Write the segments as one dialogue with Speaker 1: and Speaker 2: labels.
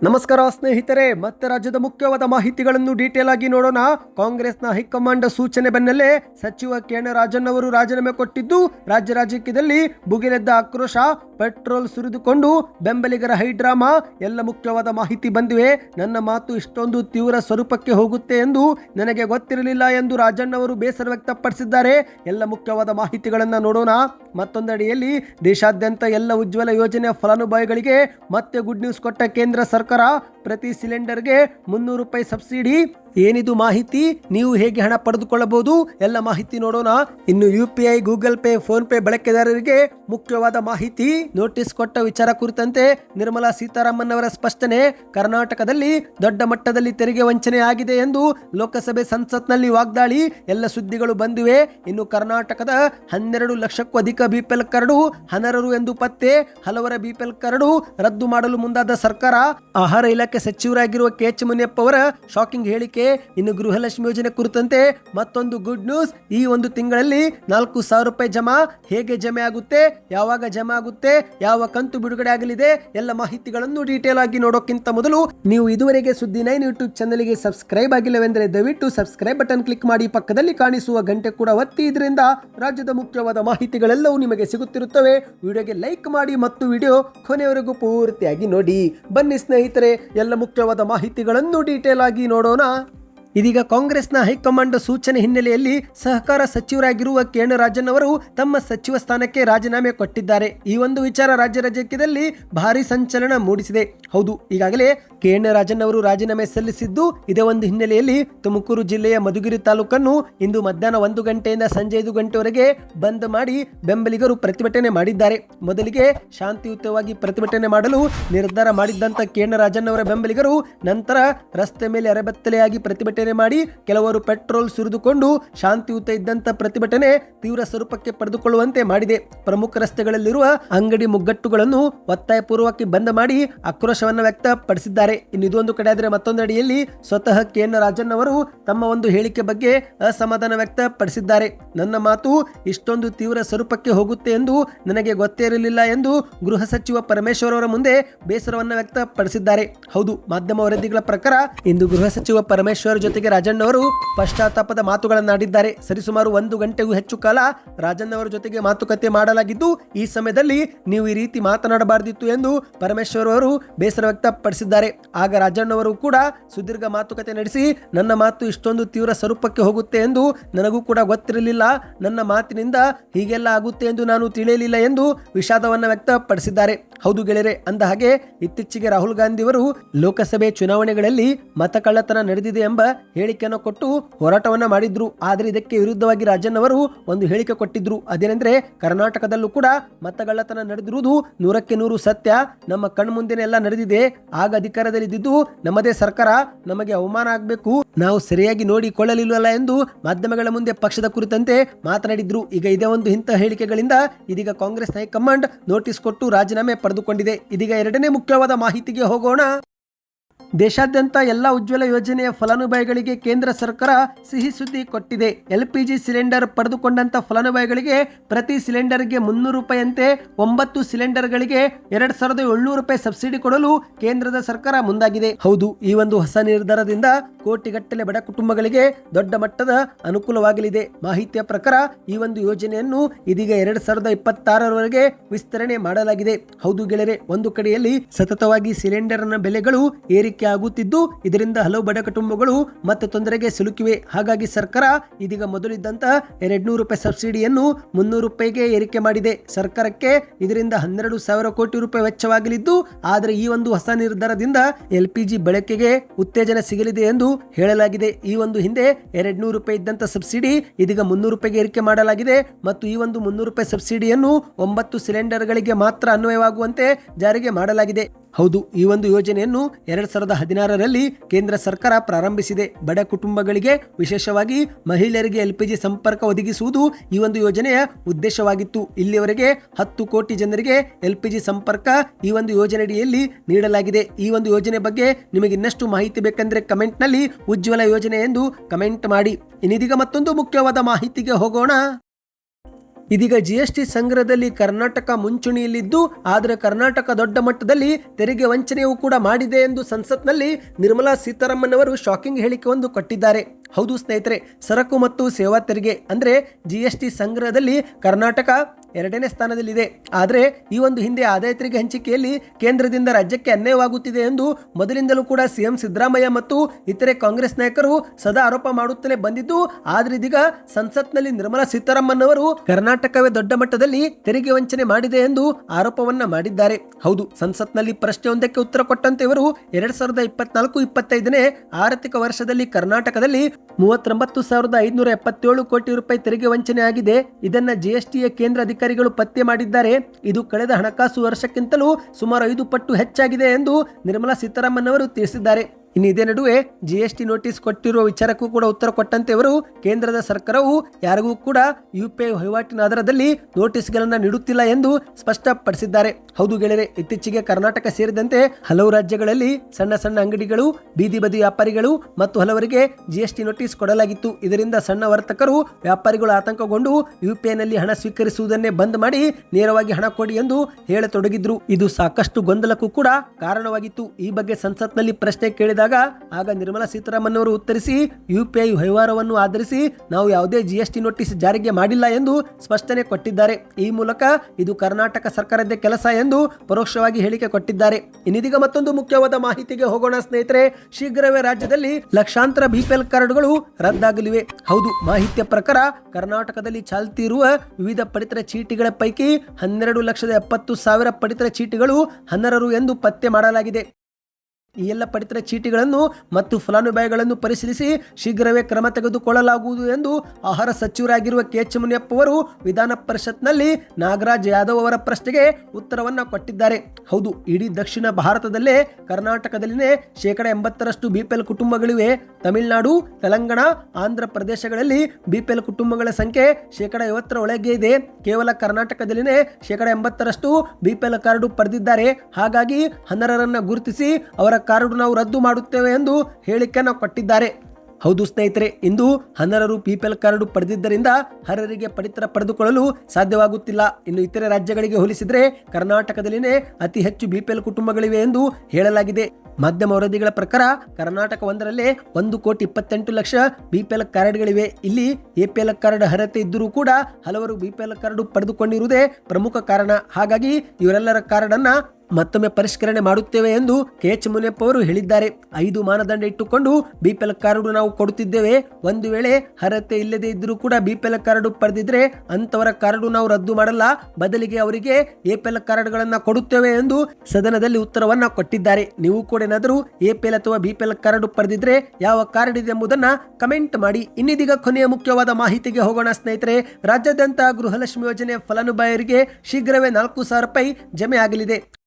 Speaker 1: ನಮಸ್ಕಾರ ಸ್ನೇಹಿತರೆ, ಮತ್ತೆ ರಾಜ್ಯದ ಮುಖ್ಯವಾದ ಮಾಹಿತಿಗಳನ್ನು ಡೀಟೇಲ್ ಆಗಿ ನೋಡೋಣ. ಕಾಂಗ್ರೆಸ್ನ ಹೈಕಮಾಂಡ್ ಸೂಚನೆ ಬೆನ್ನಲ್ಲೇ ಸಚಿವ ಕೆ ರಾಜನ್ ಅವರು ರಾಜೀನಾಮೆ ಕೊಟ್ಟಿದ್ದು, ರಾಜ್ಯ ರಾಜಕೀಯದಲ್ಲಿ ಬುಗಿಲೆದ್ದ ಆಕ್ರೋಶ, ಪೆಟ್ರೋಲ್ ಸುರಿದುಕೊಂಡು ಬೆಂಬಲಿಗರ ಹೈಡ್ರಾಮಾ ಎಲ್ಲ ಮುಖ್ಯವಾದ ಮಾಹಿತಿ ಬಂದಿವೆ. ನನ್ನ ಮಾತು ಇಷ್ಟೊಂದು ತೀವ್ರ ಸ್ವರೂಪಕ್ಕೆ ಹೋಗುತ್ತೆ ಎಂದು ನನಗೆ ಗೊತ್ತಿರಲಿಲ್ಲ ಎಂದು ರಾಜಣ್ಣ ಅವರು ಬೇಸರ ವ್ಯಕ್ತಪಡಿಸಿದ್ದಾರೆ. ಎಲ್ಲ ಮುಖ್ಯವಾದ ಮಾಹಿತಿಗಳನ್ನು ನೋಡೋಣ. ಮತ್ತೊಂದಡಿಯಲ್ಲಿ ದೇಶಾದ್ಯಂತ ಎಲ್ಲ ಉಜ್ವಲ ಯೋಜನೆಯ ಫಲಾನುಭವಿಗಳಿಗೆ ಮತ್ತೆ ಗುಡ್ ನ್ಯೂಸ್ ಕೊಟ್ಟ ಕೇಂದ್ರ ಸರ್ಕಾರ ಪ್ರತಿ ಸಿಲಿಂಡರ್ಗೆ ಮುನ್ನೂರು ರೂಪಾಯಿ ಸಬ್ಸಿಡಿ ಏನಿದು ಮಾಹಿತಿ? ನೀವು ಹೇಗೆ ಹಣ ಪಡೆದುಕೊಳ್ಳಬಹುದು? ಎಲ್ಲ ಮಾಹಿತಿ ನೋಡೋಣ. ಇನ್ನು U P I, Google Pay, PhonePe ಬಳಕೆದಾರರಿಗೆ ಮುಖ್ಯವಾದ ಮಾಹಿತಿ. ನೋಟಿಸ್ ಕೊಟ್ಟ ವಿಚಾರ ಕುರಿತಂತೆ ನಿರ್ಮಲಾ ಸೀತಾರಾಮನ್ ಅವರ ಸ್ಪಷ್ಟನೆ ಕರ್ನಾಟಕದಲ್ಲಿ ದೊಡ್ಡ ಮಟ್ಟದಲ್ಲಿ ತೆರಿಗೆ ವಂಚನೆ ಆಗಿದೆ ಎಂದು ಲೋಕಸಭೆ ಸಂಸತ್ನಲ್ಲಿ ವಾಗ್ದಾಳಿ. ಎಲ್ಲ ಸುದ್ದಿಗಳು ಬಂದಿವೆ. ಇನ್ನು ಕರ್ನಾಟಕದ ಹನ್ನೆರಡು ಲಕ್ಷಕ್ಕೂ ಅಧಿಕ ಬಿಪಿಎಲ್ ಕರಡು ಹನರರು ಎಂದು ಪತ್ತೆ. ಹಲವರ ಬಿಪಿಎಲ್ ಕರಡು ರದ್ದು ಮಾಡಲು ಮುಂದಾದ ಸರ್ಕಾರ. ಆಹಾರ ಇಲಾಖೆ ಸಚಿವರಾಗಿರುವ ಕೆ ಎಚ್ ಮುನಿಯಪ್ಪ ಅವರ ಶಾಕಿಂಗ್ ಹೇಳಿಕೆ ಇನ್ನು ಗೃಹಲಕ್ಷ್ಮಿ ಯೋಜನೆ ಕುರಿತಂತೆ ಮತ್ತೊಂದು ಗುಡ್ ನ್ಯೂಸ್ ಈ ಒಂದು ತಿಂಗಳಲ್ಲಿ ನಾಲ್ಕು ಸಾವಿರ ರೂಪಾಯಿ ಜಮಾ. ಹೇಗೆ ಜಮೆ ಆಗುತ್ತೆ, ಯಾವಾಗ ಜಮಾ ಆಗುತ್ತೆ, ಯಾವ ಕಂತು ಬಿಡುಗಡೆ ಆಗಲಿದೆ, ಎಲ್ಲ ಮಾಹಿತಿಗಳನ್ನು ಡೀಟೇಲ್ ಆಗಿ ನೋಡೋಕ್ಕಿಂತ ಮೊದಲು ನೀವು ಇದುವರೆಗೆ ಸುದ್ದಿ ನೈನ್ ಯೂಟ್ಯೂಬ್ ಚಾನಲ್ಗೆ ಸಬ್ಸ್ಕ್ರೈಬ್ ಆಗಿಲ್ಲವೆಂದರೆ ದಯವಿಟ್ಟು ಸಬ್ಸ್ಕ್ರೈಬ್ ಬಟನ್ ಕ್ಲಿಕ್ ಮಾಡಿ. ಪಕ್ಕದಲ್ಲಿ ಕಾಣಿಸುವ ಗಂಟೆ ಕೂಡ ಒತ್ತಿ. ಇದರಿಂದ ರಾಜ್ಯದ ಮುಖ್ಯವಾದ ಮಾಹಿತಿಗಳೆಲ್ಲವೂ ನಿಮಗೆ ಸಿಗುತ್ತಿರುತ್ತವೆ. ವಿಡಿಯೋಗೆ ಲೈಕ್ ಮಾಡಿ ಮತ್ತು ವಿಡಿಯೋ ಕೊನೆಯವರೆಗೂ ಪೂರ್ತಿಯಾಗಿ ನೋಡಿ. ಬನ್ನಿ ಸ್ನೇಹಿತರೆ, ಎಲ್ಲ ಮುಖ್ಯವಾದ ಮಾಹಿತಿಗಳನ್ನು ಡೀಟೇಲ್ ಆಗಿ ನೋಡೋಣ. ಇದೀಗ ಕಾಂಗ್ರೆಸ್ನ ಹೈಕಮಾಂಡ್ ಸೂಚನೆ ಹಿನ್ನೆಲೆಯಲ್ಲಿ ಸಹಕಾರ ಸಚಿವರಾಗಿರುವ ಕೇಣ ರಾಜನ್ ಅವರು ತಮ್ಮ ಸಚಿವ ಸ್ಥಾನಕ್ಕೆ ರಾಜೀನಾಮೆ ಕೊಟ್ಟಿದ್ದಾರೆ. ಈ ಒಂದು ವಿಚಾರ ರಾಜ್ಯ ರಾಜಕೀಯದಲ್ಲಿ ಭಾರಿ ಸಂಚಲನ ಮೂಡಿಸಿದೆ. ಹೌದು, ಈಗಾಗಲೇ ಕೆ ರಾಜನ್ ಅವರು ರಾಜೀನಾಮೆ ಸಲ್ಲಿಸಿದ್ದು ಇದೇ ಒಂದು ಹಿನ್ನೆಲೆಯಲ್ಲಿ ತುಮಕೂರು ಜಿಲ್ಲೆಯ ಮಧುಗಿರಿ ತಾಲೂಕನ್ನು ಇಂದು ಮಧ್ಯಾಹ್ನ ಒಂದು ಗಂಟೆಯಿಂದ ಸಂಜೆ ಐದು ಗಂಟೆವರೆಗೆ ಬಂದ್ ಮಾಡಿ ಬೆಂಬಲಿಗರು ಪ್ರತಿಭಟನೆ ಮಾಡಿದ್ದಾರೆ. ಮೊದಲಿಗೆ ಶಾಂತಿಯುತವಾಗಿ ಪ್ರತಿಭಟನೆ ಮಾಡಲು ನಿರ್ಧಾರ ಮಾಡಿದ್ದಂತ ಕೆ ರಾಜನ್ ಅವರ ಬೆಂಬಲಿಗರು ನಂತರ ರಸ್ತೆ ಮೇಲೆ ಅರೆಬತ್ತಲೆಯಾಗಿ ಪ್ರತಿಭಟನೆ ಮಾಡಿ ಕೆಲವರು ಪೆಟ್ರೋಲ್ ಸುರಿದುಕೊಂಡು ಶಾಂತಿಯುತ ಇದ್ದಂತ ಪ್ರತಿಭಟನೆ ತೀವ್ರ ಸ್ವರೂಪಕ್ಕೆ ಪಡೆದುಕೊಳ್ಳುವಂತೆ ಮಾಡಿದೆ. ಪ್ರಮುಖ ರಸ್ತೆಗಳಲ್ಲಿರುವ ಅಂಗಡಿ ಮುಗ್ಗಟ್ಟುಗಳನ್ನು ಒತ್ತಾಯಪೂರ್ವಕ್ಕೆ ಬಂದ್ ಮಾಡಿ ಆಕ್ರೋಶವನ್ನು ವ್ಯಕ್ತಪಡಿಸಿದ್ದಾರೆ. ಇನ್ನು ಇದೊಂದು ಕಡೆ ಆದರೆ ಮತ್ತೊಂದಡಿಯಲ್ಲಿ ಸ್ವತಃ ಕೆ. ಎನ್. ರಾಜನ್ ಅವರು ತಮ್ಮ ಒಂದು ಹೇಳಿಕೆ ಬಗ್ಗೆ ಅಸಮಾಧಾನ ವ್ಯಕ್ತಪಡಿಸಿದ್ದಾರೆ. ನನ್ನ ಮಾತು ಇಷ್ಟೊಂದು ತೀವ್ರ ಸ್ವರೂಪಕ್ಕೆ ಹೋಗುತ್ತೆ ಎಂದು ನನಗೆ ಗೊತ್ತೇ ಇರಲಿಲ್ಲ ಎಂದು ಗೃಹ ಸಚಿವ ಪರಮೇಶ್ವರ್ ಅವರ ಮುಂದೆ ಬೇಸರವನ್ನು ವ್ಯಕ್ತಪಡಿಸಿದ್ದಾರೆ. ಹೌದು, ಮಾಧ್ಯಮ ವರದಿಗಳ ಪ್ರಕಾರ ಇಂದು ಗೃಹ ಸಚಿವ ಪರಮೇಶ್ವರ್ ಜೊತೆಗೆ ರಾಜಣ್ಣ ಅವರು ಪಶ್ಚಾತ್ತಾಪದ ಮಾತುಗಳನ್ನಾಡಿದ್ದಾರೆ. ಸರಿಸುಮಾರು ಒಂದು ಗಂಟೆಗೂ ಹೆಚ್ಚು ಕಾಲ ರಾಜಣ್ಣ ಅವರ ಜೊತೆಗೆ ಮಾತುಕತೆ ಮಾಡಲಾಗಿದ್ದು, ಈ ಸಮಯದಲ್ಲಿ ನೀವು ಈ ರೀತಿ ಮಾತನಾಡಬಾರದಿತ್ತು ಎಂದು ಪರಮೇಶ್ವರ್ ಅವರು ಬೇಸರ ವ್ಯಕ್ತಪಡಿಸಿದ್ದಾರೆ. ಆಗ ರಾಜಣ್ಣ ಅವರು ಕೂಡ ಸುದೀರ್ಘ ಮಾತುಕತೆ ನಡೆಸಿ, ನನ್ನ ಮಾತು ಇಷ್ಟೊಂದು ತೀವ್ರ ಸ್ವರೂಪಕ್ಕೆ ಹೋಗುತ್ತೆ ಎಂದು ನನಗೂ ಕೂಡ ಗೊತ್ತಿರಲಿಲ್ಲ. ನನ್ನ ಮಾತಿನಿಂದ ಹೀಗೆಲ್ಲ ಆಗುತ್ತೆ ಎಂದು ನಾನು ತಿಳಿಯಲಿಲ್ಲ ಎಂದು ವಿಷಾದವನ್ನು ವ್ಯಕ್ತಪಡಿಸಿದ್ದಾರೆ. ಹೌದು ಗೆಳೆಯರೆ, ಅಂದ ಹಾಗೆ ಇತ್ತೀಚೆಗೆ ರಾಹುಲ್ ಗಾಂಧಿ ಅವರು ಲೋಕಸಭೆ ಚುನಾವಣೆಗಳಲ್ಲಿ ಮತ ಕಳ್ಳತನ ನಡೆದಿದೆ ಎಂಬ ಹೇಳಿಕೆಯನ್ನು ಕೊಟ್ಟು ಹೋರಾಟವನ್ನ ಮಾಡಿದ್ರು. ಆದರೆ ಇದಕ್ಕೆ ವಿರುದ್ಧವಾಗಿ ರಾಜನ್ ಅವರು ಒಂದು ಹೇಳಿಕೆ ಕೊಟ್ಟಿದ್ರು. ಅದೇನೆಂದ್ರೆ ಕರ್ನಾಟಕದಲ್ಲೂ ಕೂಡ ಮತಗಳ್ಳತನ ನಡೆದಿರುವುದು ನೂರಕ್ಕೆ ನೂರು ಸತ್ಯ. ನಮ್ಮ ಕಣ್ಮುಂದೆನೆ ಎಲ್ಲ ನಡೆದಿದೆ. ಆಗ ಅಧಿಕಾರದಲ್ಲಿದ್ದು ನಮ್ಮದೇ ಸರ್ಕಾರ. ನಮಗೆ ಅವಮಾನ ಆಗಬೇಕು. ನಾವು ಸರಿಯಾಗಿ ನೋಡಿಕೊಳ್ಳಲಿಲ್ಲವಲ್ಲ ಎಂದು ಮಾಧ್ಯಮಗಳ ಮುಂದೆ ಪಕ್ಷದ ಕುರಿತಂತೆ ಮಾತನಾಡಿದ್ರು. ಈಗ ಇದೇ ಒಂದು ಇಂತಹ ಹೇಳಿಕೆಗಳಿಂದ ಇದೀಗ ಕಾಂಗ್ರೆಸ್ ಹೈಕಮಾಂಡ್ ನೋಟಿಸ್ ಕೊಟ್ಟು ರಾಜೀನಾಮೆ ಪಡೆದುಕೊಂಡಿದೆ. ಇದೀಗ ಎರಡನೇ ಮುಖ್ಯವಾದ ಮಾಹಿತಿಗೆ ಹೋಗೋಣ. ದೇಶಾದ್ಯಂತ ಎಲ್ಲ ಉಜ್ವಲ ಯೋಜನೆಯ ಫಲಾನುಭವಿಗಳಿಗೆ ಕೇಂದ್ರ ಸರ್ಕಾರ ಸಿಹಿ ಸುದ್ದಿ ಕೊಟ್ಟಿದೆ. ಎಲ್ಪಿಜಿ ಸಿಲಿಂಡರ್ ಪಡೆದುಕೊಂಡಂತ ಫಲಾನುಭವಿಗಳಿಗೆ ಪ್ರತಿ ಸಿಲಿಂಡರ್ಗೆ ಮುನ್ನೂರು ರೂಪಾಯಿಯಂತೆ ಒಂಬತ್ತು ಸಿಲಿಂಡರ್ಗಳಿಗೆ ಎರಡ್ ಸಾವಿರದ ಏಳ್ನೂರು ರೂಪಾಯಿ ಸಬ್ಸಿಡಿ ಕೊಡಲು ಕೇಂದ್ರದ ಸರ್ಕಾರ ಮುಂದಾಗಿದೆ. ಹೌದು, ಈ ಒಂದು ಹೊಸ ನಿರ್ಧಾರದಿಂದ ಕೋಟಿಗಟ್ಟಲೆ ಬಡ ಕುಟುಂಬಗಳಿಗೆ ದೊಡ್ಡ ಮಟ್ಟದ ಅನುಕೂಲವಾಗಲಿದೆ. ಮಾಹಿತಿಯ ಪ್ರಕಾರ ಈ ಒಂದು ಯೋಜನೆಯನ್ನು ಇದೀಗ ಎರಡ್ ಸಾವಿರದ ಇಪ್ಪತ್ತಾರರವರೆಗೆ ವಿಸ್ತರಣೆ ಮಾಡಲಾಗಿದೆ. ಹೌದು ಗೆಳೆಯರೆ, ಒಂದು ಕಡೆಯಲ್ಲಿ ಸತತವಾಗಿ ಸಿಲಿಂಡರ್ನ ಬೆಲೆಗಳು ಏರಿಕೆ ಆಗುತ್ತಿದ್ದು ಇದರಿಂದ ಹಲವು ಬಡ ಕುಟುಂಬಗಳು ಮತ್ತೆ ತೊಂದರೆಗೆ ಸಿಲುಕಿವೆ. ಹಾಗಾಗಿ ಸರ್ಕಾರ ಇದೀಗ ಮೊದಲಿದ್ದಂತಹ ಎರಡ್ನೂರು ರೂಪಾಯಿ ಸಬ್ಸಿಡಿಯನ್ನು ಮುನ್ನೂರು ರೂಪಾಯಿಗೆ ಏರಿಕೆ ಮಾಡಿದೆ. ಸರ್ಕಾರಕ್ಕೆ ಇದರಿಂದ ಹನ್ನೆರಡು ಸಾವಿರ ಕೋಟಿ ರೂಪಾಯಿ ವೆಚ್ಚವಾಗಲಿದ್ದು, ಆದರೆ ಈ ಒಂದು ಹೊಸ ನಿರ್ಧಾರದಿಂದ ಎಲ್ಪಿಜಿ ಬಳಕೆಗೆ ಉತ್ತೇಜನ ಸಿಗಲಿದೆ ಎಂದು ಹೇಳಲಾಗಿದೆ. ಈ ಒಂದು ಹಿಂದೆ ಎರಡ್ ನೂರು ರೂಪಾಯಿ ಇದ್ದಂತ ಸಬ್ಸಿಡಿ ಇದೀಗ ಮುನ್ನೂರು ರೂಪಾಯಿಗೆ ಏರಿಕೆ ಮಾಡಲಾಗಿದೆ. ಮತ್ತು ಈ ಒಂದು ಮುನ್ನೂರು ರೂಪಾಯಿ ಸಬ್ಸಿಡಿಯನ್ನು ಒಂಬತ್ತು ಸಿಲಿಂಡರ್ಗಳಿಗೆ ಮಾತ್ರ ಅನ್ವಯವಾಗುವಂತೆ ಜಾರಿಗೆ ಮಾಡಲಾಗಿದೆ. ಹೌದು, ಈ ಒಂದು ಯೋಜನೆಯನ್ನು ಎರಡ್ ಸಾವಿರದ ಹದಿನಾರರಲ್ಲಿ ಕೇಂದ್ರ ಸರ್ಕಾರ ಪ್ರಾರಂಭಿಸಿದೆ. ಬಡ ಕುಟುಂಬಗಳಿಗೆ, ವಿಶೇಷವಾಗಿ ಮಹಿಳೆಯರಿಗೆ ಎಲ್ಪಿಜಿ ಸಂಪರ್ಕ ಒದಗಿಸುವುದು ಈ ಒಂದು ಯೋಜನೆಯ ಉದ್ದೇಶವಾಗಿತ್ತು. ಇಲ್ಲಿಯವರೆಗೆ ಹತ್ತು ಕೋಟಿ ಜನರಿಗೆ ಎಲ್ಪಿಜಿ ಸಂಪರ್ಕ ಈ ಒಂದು ಯೋಜನೆಯಡಿಯಲ್ಲಿ ನೀಡಲಾಗಿದೆ. ಈ ಒಂದು ಯೋಜನೆ ಬಗ್ಗೆ ನಿಮಗೆ ಇನ್ನಷ್ಟು ಮಾಹಿತಿ ಬೇಕೆಂದರೆ ಕಮೆಂಟ್ನಲ್ಲಿ ಉಜ್ವಲ ಯೋಜನೆ ಎಂದು ಕಮೆಂಟ್ ಮಾಡಿ. ಇನ್ನಿದೀಗ ಮತ್ತೊಂದು ಮುಖ್ಯವಾದ ಮಾಹಿತಿಗೆ ಹೋಗೋಣ. ಇದೀಗ ಜಿಎಸ್ಟಿ ಸಂಗ್ರಹದಲ್ಲಿ ಕರ್ನಾಟಕ ಮುಂಚೂಣಿಯಲ್ಲಿದ್ದು, ಆದರೆ ಕರ್ನಾಟಕ ದೊಡ್ಡ ಮಟ್ಟದಲ್ಲಿ ತೆರಿಗೆ ವಂಚನೆಯೂ ಕೂಡ ಮಾಡಿದೆ ಎಂದು ಸಂಸತ್ನಲ್ಲಿ ನಿರ್ಮಲಾ ಸೀತಾರಾಮನ್ ಅವರು ಶಾಕಿಂಗ್ ಹೇಳಿಕೆ ಒಂದು ಕೊಟ್ಟಿದ್ದಾರೆ. ಹೌದು ಸ್ನೇಹಿತರೆ, ಸರಕು ಮತ್ತು ಸೇವಾ ತೆರಿಗೆ ಅಂದರೆ ಜಿ ಎಸ್ ಟಿ ಸಂಗ್ರಹದಲ್ಲಿ ಕರ್ನಾಟಕ ಎರಡನೇ ಸ್ಥಾನದಲ್ಲಿದೆ. ಆದರೆ ಈ ಒಂದು ಹಿಂದೆ ಆದಾಯ ತೆರಿಗೆ ಹಂಚಿಕೆಯಲ್ಲಿ ಕೇಂದ್ರದಿಂದ ರಾಜ್ಯಕ್ಕೆ ಅನ್ಯಾಯವಾಗುತ್ತಿದೆ ಎಂದು ಮೊದಲಿಂದಲೂ ಕೂಡ ಸಿಎಂ ಸಿದ್ದರಾಮಯ್ಯ ಮತ್ತು ಇತರೆ ಕಾಂಗ್ರೆಸ್ ನಾಯಕರು ಸದಾ ಆರೋಪ ಮಾಡುತ್ತಲೇ ಬಂದಿದ್ದು, ಆದರೆ ಇದೀಗ ಸಂಸತ್ನಲ್ಲಿ ನಿರ್ಮಲಾ ಸೀತಾರಾಮನ್ ಅವರು ಕರ್ನಾಟಕವೇ ದೊಡ್ಡ ಮಟ್ಟದಲ್ಲಿ ತೆರಿಗೆ ವಂಚನೆ ಮಾಡಿದೆ ಎಂದು ಆರೋಪವನ್ನ ಮಾಡಿದ್ದಾರೆ. ಹೌದು, ಸಂಸತ್ನಲ್ಲಿ ಪ್ರಶ್ನೆಯೊಂದಕ್ಕೆ ಉತ್ತರ ಕೊಟ್ಟಂತೆ ಇವರು ಎರಡ್ ಸಾವಿರದ ಇಪ್ಪತ್ನಾಲ್ಕು, ಇಪ್ಪತ್ತೈದನೇ ಆರ್ಥಿಕ ವರ್ಷದಲ್ಲಿ ಕರ್ನಾಟಕದಲ್ಲಿ ಮೂವತ್ತೊಂಬತ್ತು ಸಾವಿರದ ಐದುನೂರ ಎಪ್ಪತ್ತೇಳು ಕೋಟಿ ರೂಪಾಯಿ ತೆರಿಗೆ ವಂಚನೆ ಆಗಿದೆ. ಇದನ್ನ ಜಿಎಸ್ಟಿಯ ಕೇಂದ್ರ ಅಧಿಕಾರಿಗಳು ಪತ್ತೆ ಮಾಡಿದ್ದಾರೆ. ಇದು ಕಳೆದ ಹಣಕಾಸು ವರ್ಷಕ್ಕಿಂತಲೂ ಸುಮಾರು ಐದು ಪಟ್ಟು ಹೆಚ್ಚಾಗಿದೆ ಎಂದು ನಿರ್ಮಲಾ ಸೀತಾರಾಮನ್ ಅವರು ತಿಳಿಸಿದ್ದಾರೆ. ಇನ್ನು ಇದೇ ನಡುವೆ ಜಿಎಸ್ಟಿ ನೋಟಿಸ್ ಕೊಟ್ಟಿರುವ ವಿಚಾರಕ್ಕೂ ಕೂಡ ಉತ್ತರ ಕೊಟ್ಟಂತೆ ಅವರು ಕೇಂದ್ರದ ಸರ್ಕಾರವು ಯಾರಿಗೂ ಕೂಡ ಯುಪಿಐ ವಹಿವಾಟಿನ ಆಧಾರದಲ್ಲಿ ನೋಟಿಸ್ಗಳನ್ನು ನೀಡುತ್ತಿಲ್ಲ ಎಂದು ಸ್ಪಷ್ಟಪಡಿಸಿದ್ದಾರೆ. ಹೌದು ಗೆಳೆಯರೆ, ಇತ್ತೀಚೆಗೆ ಕರ್ನಾಟಕ ಸೇರಿದಂತೆ ಹಲವು ರಾಜ್ಯಗಳಲ್ಲಿ ಸಣ್ಣ ಸಣ್ಣ ಅಂಗಡಿಗಳು, ಬೀದಿ ಬದಿ ವ್ಯಾಪಾರಿಗಳು ಮತ್ತು ಹಲವರಿಗೆ ಜಿಎಸ್ಟಿ ನೋಟಿಸ್ ಕೊಡಲಾಗಿತ್ತು. ಇದರಿಂದ ಸಣ್ಣ ವರ್ತಕರು, ವ್ಯಾಪಾರಿಗಳು ಆತಂಕಗೊಂಡು ಯುಪಿಐನಲ್ಲಿ ಹಣ ಸ್ವೀಕರಿಸುವುದನ್ನೇ ಬಂದ್ ಮಾಡಿ ನೇರವಾಗಿ ಹಣ ಕೊಡಿ ಎಂದು ಹೇಳತೊಡಗಿದ್ರು. ಇದು ಸಾಕಷ್ಟು ಗೊಂದಲಕ್ಕೂ ಕೂಡ ಕಾರಣವಾಗಿತ್ತು. ಈ ಬಗ್ಗೆ ಸಂಸತ್ನಲ್ಲಿ ಪ್ರಶ್ನೆ ಕೇಳಿದಾಗ, ಆಗ ನಿರ್ಮಲಾ ಸೀತಾರಾಮನ್ ಅವರು ಉತ್ತರಿಸಿ ಯುಪಿಐ ವ್ಯವಹಾರವನ್ನು ಆಧರಿಸಿ ನಾವು ಯಾವುದೇ ಜಿಎಸ್ಟಿ ನೋಟಿಸ್ ಜಾರಿಗೆ ಮಾಡಿಲ್ಲ ಎಂದು ಸ್ಪಷ್ಟನೆ ಕೊಟ್ಟಿದ್ದಾರೆ. ಈ ಮೂಲಕ ಇದು ಕರ್ನಾಟಕ ಸರ್ಕಾರದ ಕೆಲಸ ಎಂದು ಪರೋಕ್ಷವಾಗಿ ಹೇಳಿಕೆ ಕೊಟ್ಟಿದ್ದಾರೆ. ಇನ್ನಿದೀಗ ಮತ್ತೊಂದು ಮುಖ್ಯವಾದ ಮಾಹಿತಿಗೆ ಹೋಗೋಣ ಸ್ನೇಹಿತರೆ, ಶೀಘ್ರವೇ ರಾಜ್ಯದಲ್ಲಿ ಲಕ್ಷಾಂತರ ಬಿಪಿಎಲ್ ಕಾರ್ಡ್ಗಳು ರದ್ದಾಗಲಿವೆ. ಹೌದು, ಮಾಹಿತಿಯ ಪ್ರಕಾರ ಕರ್ನಾಟಕದಲ್ಲಿ ಚಾಲ್ತಿ ಇರುವ ವಿವಿಧ ಪಡಿತರ ಚೀಟಿಗಳ ಪೈಕಿ ಹನ್ನೆರಡು ಲಕ್ಷದ ಎಪ್ಪತ್ತು ಸಾವಿರ ಪಡಿತರ ಚೀಟಿಗಳು ಅನರ್ಹರು ಎಂದು ಪತ್ತೆ ಮಾಡಲಾಗಿದೆ. ಈ ಎಲ್ಲ ಪಡಿತರ ಚೀಟಿಗಳನ್ನು ಮತ್ತು ಫಲಾನುಭವಿಗಳನ್ನು ಪರಿಶೀಲಿಸಿ ಶೀಘ್ರವೇ ಕ್ರಮ ತೆಗೆದುಕೊಳ್ಳಲಾಗುವುದು ಎಂದು ಆಹಾರ ಸಚಿವರಾಗಿರುವ ಕೆ ಎಚ್ ಮುನಿಯಪ್ಪ ಅವರು ವಿಧಾನ ಪರಿಷತ್ನಲ್ಲಿ ನಾಗರಾಜ್ ಯಾದವ್ ಅವರ ಪ್ರಶ್ನೆಗೆ ಉತ್ತರವನ್ನು ಕೊಟ್ಟಿದ್ದಾರೆ. ಹೌದು, ಇಡೀ ದಕ್ಷಿಣ ಭಾರತದಲ್ಲೇ ಕರ್ನಾಟಕದಲ್ಲಿನೇ ಶೇಕಡ ಎಂಬತ್ತರಷ್ಟು ಬಿಪಿಎಲ್ ಕುಟುಂಬಗಳಿವೆ. ತಮಿಳುನಾಡು, ತೆಲಂಗಾಣ, ಆಂಧ್ರ ಪ್ರದೇಶಗಳಲ್ಲಿ ಬಿಪಿಎಲ್ ಕುಟುಂಬಗಳ ಸಂಖ್ಯೆ ಶೇಕಡ ಐವತ್ತರ ಒಳಗೆ ಇದೆ. ಕೇವಲ ಕರ್ನಾಟಕದಲ್ಲಿನೇ ಶೇಕಡ ಎಂಬತ್ತರಷ್ಟು ಬಿಪಿಎಲ್ ಕಾರ್ಡು ಪಡೆದಿದ್ದಾರೆ. ಹಾಗಾಗಿ ಹನ್ನರರನ್ನು ಗುರುತಿಸಿ ಅವರ ಕಾರ್ಡು ನಾವು ರದ್ದು ಮಾಡುತ್ತೇವೆ ಎಂದು ಹೇಳಿಕೆಯನ್ನು ಕೊಟ್ಟಿದ್ದಾರೆ. ಹೌದು ಸ್ನೇಹಿತರೆ, ಇಂದು ಅನರ್ಹರು ಪಿಪಿಎಲ್ ಕಾರ್ಡು ಪಡೆದಿದ್ದರಿಂದ ಹರರಿಗೆ ಪಡಿತರ ಪಡೆದುಕೊಳ್ಳಲು ಸಾಧ್ಯವಾಗುತ್ತಿಲ್ಲ. ಇನ್ನು ಇತರೆ ರಾಜ್ಯಗಳಿಗೆ ಹೋಲಿಸಿದರೆ ಕರ್ನಾಟಕದಲ್ಲಿನೇ ಅತಿ ಹೆಚ್ಚು ಬಿಪಿಎಲ್ ಕುಟುಂಬಗಳಿವೆ ಎಂದು ಹೇಳಲಾಗಿದೆ. ಮಾಧ್ಯಮ ವರದಿಗಳ ಪ್ರಕಾರ ಕರ್ನಾಟಕ ಒಂದರಲ್ಲೇ ಒಂದು ಕೋಟಿ ಇಪ್ಪತ್ತೆಂಟು ಲಕ್ಷ ಬಿಪಿಎಲ್ ಕಾರ್ಡ್ಗಳಿವೆ. ಇಲ್ಲಿ ಎಪಿಎಲ್ ಕಾರ್ಡ್ ಅರ್ಹತೆ ಇದ್ದರೂ ಕೂಡ ಹಲವರು ಬಿಪಿಎಲ್ ಕಾರ್ಡು ಪಡೆದುಕೊಂಡಿರುವುದೇ ಪ್ರಮುಖ ಕಾರಣ. ಹಾಗಾಗಿ ಇವರೆಲ್ಲರ ಕಾರ್ಡ್ ಮತ್ತೊಮ್ಮೆ ಪರಿಷ್ಕರಣೆ ಮಾಡುತ್ತೇವೆ ಎಂದು ಕೆ ಎಚ್ ಮುನಿಯಪ್ಪ ಅವರು ಹೇಳಿದ್ದಾರೆ. ಐದು ಮಾನದಂಡ ಇಟ್ಟುಕೊಂಡು ಬಿಪಿಎಲ್ ಕಾರ್ಡ್ ನಾವು ಕೊಡುತ್ತಿದ್ದೇವೆ. ಒಂದು ವೇಳೆ ಅರ್ಹತೆ ಇಲ್ಲದೆ ಇದ್ದರೂ ಕೂಡ ಬಿಪಿಎಲ್ ಕಾರ್ಡ್ ಪಡೆದಿದ್ರೆ ಅಂತವರ ಕಾರ್ಡ್ ನಾವು ರದ್ದು ಮಾಡಲ್ಲ. ಬದಲಿಗೆ ಅವರಿಗೆ ಎಪಿಎಲ್ ಕಾರ್ಡ್ಗಳನ್ನು ಕೊಡುತ್ತೇವೆ ಎಂದು ಸದನದಲ್ಲಿ ಉತ್ತರವನ್ನ ಕೊಟ್ಟಿದ್ದಾರೆ. ನೀವು ಕೂಡ ಏನಾದರೂ ಎಪಿಎಲ್ ಅಥವಾ ಬಿಪಿಎಲ್ ಕಾರ್ಡ್ ಪಡೆದಿದ್ರೆ ಯಾವ ಕಾರ್ಡ್ ಇದೆ ಎಂಬುದನ್ನ ಕಮೆಂಟ್ ಮಾಡಿ. ಇನ್ನಿದೀಗ ಕೊನೆಯ ಮುಖ್ಯವಾದ ಮಾಹಿತಿಗೆ ಹೋಗೋಣ ಸ್ನೇಹಿತರೆ. ರಾಜ್ಯಾದ್ಯಂತ ಗೃಹಲಕ್ಷ್ಮಿ ಯೋಜನೆ ಫಲಾನುಭವಿಯರಿಗೆ ಶೀಘ್ರವೇ ನಾಲ್ಕು ಸಾವಿರ ರೂಪಾಯಿ ಜಮೆ ಆಗಲಿದೆ.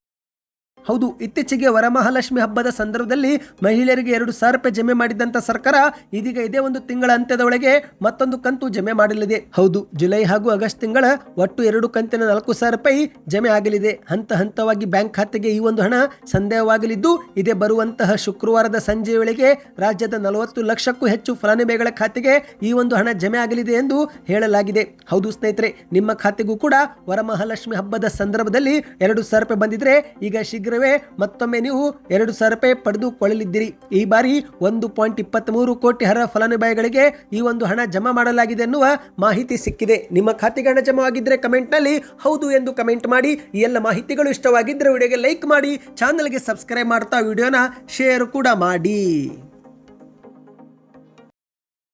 Speaker 1: ಹೌದು, ಇತ್ತೀಚೆಗೆ ವರಮಹಾಲಕ್ಷ್ಮಿ ಹಬ್ಬದ ಸಂದರ್ಭದಲ್ಲಿ ಮಹಿಳೆಯರಿಗೆ ಎರಡು ಸಾವಿರ ರೂಪಾಯಿ ಜಮೆ ಮಾಡಿದಂತ ಸರ್ಕಾರ ಇದೀಗ ಇದೇ ಒಂದು ತಿಂಗಳ ಅಂತ್ಯದ ಒಳಗೆ ಮತ್ತೊಂದು ಕಂತು ಜಮೆ ಮಾಡಲಿದೆ. ಹೌದು, ಜುಲೈ ಹಾಗೂ ಆಗಸ್ಟ್ ತಿಂಗಳ ಒಟ್ಟು ಎರಡು ಕಂತಿನ ನಾಲ್ಕು ಸಾವಿರ ರೂಪಾಯಿ ಜಮೆ ಆಗಲಿದೆ. ಹಂತ ಹಂತವಾಗಿ ಬ್ಯಾಂಕ್ ಖಾತೆಗೆ ಈ ಒಂದು ಹಣ ಸಂದೇಹವಾಗಲಿದ್ದು, ಇದೇ ಬರುವಂತಹ ಶುಕ್ರವಾರದ ಸಂಜೆ ವೇಳೆಗೆ ರಾಜ್ಯದ ನಲವತ್ತು ಲಕ್ಷಕ್ಕೂ ಹೆಚ್ಚು ಫಲಾನುಭವಿಗಳ ಖಾತೆಗೆ ಈ ಒಂದು ಹಣ ಜಮೆ ಆಗಲಿದೆ ಎಂದು ಹೇಳಲಾಗಿದೆ. ಹೌದು ಸ್ನೇಹಿತರೆ, ನಿಮ್ಮ ಖಾತೆಗೂ ಕೂಡ ವರಮಹಾಲಕ್ಷ್ಮಿ ಹಬ್ಬದ ಸಂದರ್ಭದಲ್ಲಿ ಎರಡು ಸಾವಿರ ರೂಪಾಯಿ ಬಂದಿದ್ರೆ ಈಗ ಶೀಘ್ರವೇ ಮತ್ತೊಮ್ಮೆ ನೀವು ಎರಡು ಸಾವಿರ ರೂಪಾಯಿ ಪಡೆದುಕೊಳ್ಳಲಿದ್ದೀರಿ ಈ ಬಾರಿ ಒಂದು ಪಾಯಿಂಟ್ ಇಪ್ಪತ್ತ್ ಮೂರು ಕೋಟಿ ಅರ್ಹ ಫಲಾನುಭವಿಗಳಿಗೆ ಈ ಒಂದು ಹಣ ಜಮಾ ಮಾಡಲಾಗಿದೆ ಎನ್ನುವ ಮಾಹಿತಿ ಸಿಕ್ಕಿದೆ. ನಿಮ್ಮ ಖಾತೆಗೆ ಹಣ ಜಮಾ ಆಗಿದ್ರೆ ಕಮೆಂಟ್ನಲ್ಲಿ ಹೌದು ಎಂದು ಕಮೆಂಟ್ ಮಾಡಿ. ಈ ಎಲ್ಲ ಮಾಹಿತಿಗಳು ಇಷ್ಟವಾಗಿದ್ದರೆ ವಿಡಿಯೋಗೆ ಲೈಕ್ ಮಾಡಿ. ಚಾನಲ್ಗೆ ಸಬ್ಸ್ಕ್ರೈಬ್ ಮಾಡ್ತಾ ವಿಡಿಯೋನ ಶೇರ್ ಕೂಡ ಮಾಡಿ.